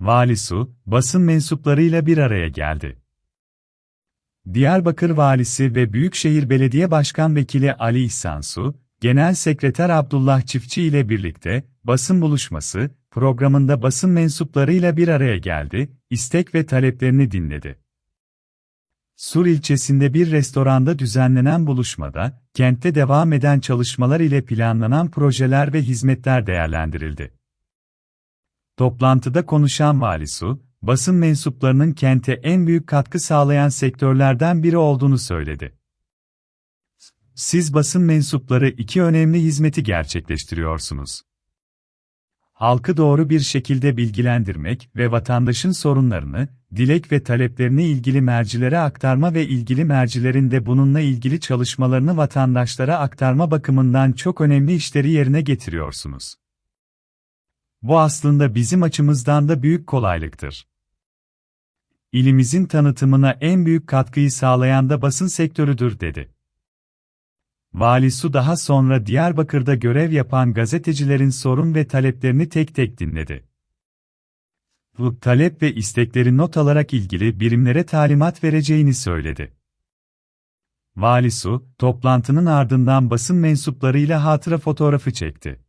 Vali Su, basın mensuplarıyla bir araya geldi. Diyarbakır Valisi ve Büyükşehir Belediye Başkan Vekili Ali İhsan Su, Genel Sekreter Abdullah Çiftçi ile birlikte basın buluşması programında basın mensuplarıyla bir araya geldi, istek ve taleplerini dinledi. Sur ilçesinde bir restoranda düzenlenen buluşmada, kentte devam eden çalışmalar ile planlanan projeler ve hizmetler değerlendirildi. Toplantıda konuşan Vali Su, basın mensuplarının kente en büyük katkı sağlayan sektörlerden biri olduğunu söyledi. Siz basın mensupları iki önemli hizmeti gerçekleştiriyorsunuz. Halkı doğru bir şekilde bilgilendirmek ve vatandaşın sorunlarını, dilek ve taleplerini ilgili mercilere aktarma ve ilgili mercilerin de bununla ilgili çalışmalarını vatandaşlara aktarma bakımından çok önemli işleri yerine getiriyorsunuz. Bu aslında bizim açımızdan da büyük kolaylıktır. İlimizin tanıtımına en büyük katkıyı sağlayan da basın sektörüdür dedi. Vali Su daha sonra Diyarbakır'da görev yapan gazetecilerin sorun ve taleplerini tek tek dinledi. Bu talep ve istekleri not alarak ilgili birimlere talimat vereceğini söyledi. Vali Su, toplantının ardından basın mensuplarıyla hatıra fotoğrafı çekti.